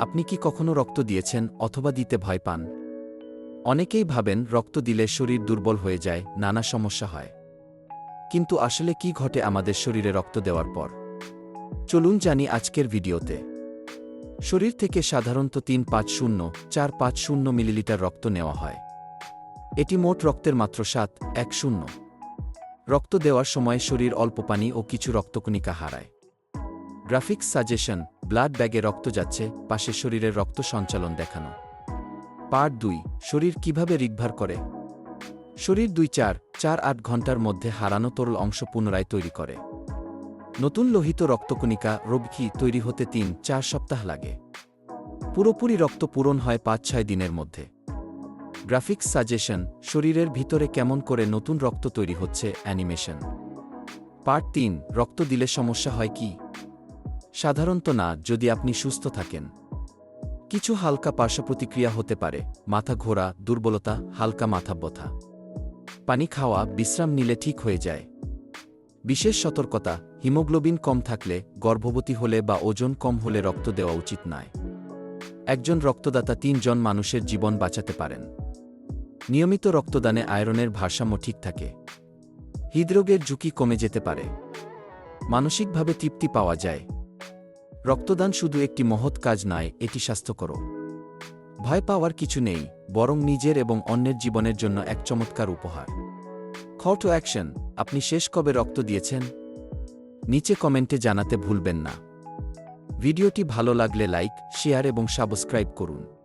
আপনি কি কখনো রক্ত দিয়েছেন অথবা দিতে ভয় পান? অনেকেই ভাবেন রক্ত দিলে শরীর দুর্বল হয়ে যায়, নানা সমস্যা হয়। কিন্তু আসলে কি ঘটে আমাদের শরীরে রক্ত দেওয়ার পর? চলুন জানি আজকের ভিডিওতে। শরীর থেকে সাধারণত তিন পাঁচ শূন্য, চার পাঁচ শূন্য মিলিলিটার রক্ত নেওয়া হয়। এটি মোট রক্তের মাত্র সাত, এক শূন্য। রক্ত দেওয়ার সময় শরীর অল্প পানি ও কিছু রক্তকণিকা হারায়। গ্রাফিক্স সাজেশন, ব্লাড ব্যাগে রক্ত যাচ্ছে, পাশে শরীরের রক্ত সঞ্চালন দেখানো। পার্ট দুই, শরীর কীভাবে রিকভার করে? শরীর দুই চার চার আট ঘণ্টার মধ্যে হারানো তরল অংশ পুনরায় তৈরি করে। নতুন লোহিত রক্তকণিকা, রোগী তৈরি হতে তিন, চার সপ্তাহ লাগে। পুরোপুরি রক্ত পূরণ হয় পাঁচ, ছয় দিনের মধ্যে। গ্রাফিক্স সাজেশন, শরীরের ভিতরে কেমন করে নতুন রক্ত তৈরি হচ্ছে, অ্যানিমেশন। পার্ট তিন, রক্ত দিলে সমস্যা হয় কি? সাধারণত না, যদি আপনি সুস্থ থাকেন। কিছু হালকা পার্শ্বপ্রতিক্রিয়া হতে পারে, মাথা ঘোরা, দুর্বলতা, হালকা মাথা ব্যথা। পানি খাওয়া, বিশ্রাম নিলে ঠিক হয়ে যায়। বিশেষ সতর্কতা, হিমোগ্লোবিন কম থাকলে, গর্ভবতী হলে বা ওজন কম হলে রক্ত দেওয়া উচিত নয়। একজন রক্তদাতা তিনজন মানুষের জীবন বাঁচাতে পারেন। নিয়মিত রক্তদানে আয়রনের ভারসাম্য ঠিক থাকে। হৃদরোগের ঝুঁকি কমে যেতে পারে। মানসিকভাবে তৃপ্তি পাওয়া যায়। রক্তদান শুধু একটি মহৎ কাজ নয়, এটি স্বাস্থ্যকর ভয় পাওয়ার কিছু নেই, বরং নিজের এবং অন্যের জীবনের জন্য এক চমৎকার উপহার। খ টু অ্যাকশন আপনি শেষ কবে রক্ত দিয়েছেন? নিচে কমেন্টে জানাতে ভুলবেন না। ভিডিওটি ভালো লাগলে লাইক, শেয়ার এবং সাবস্ক্রাইব করুন।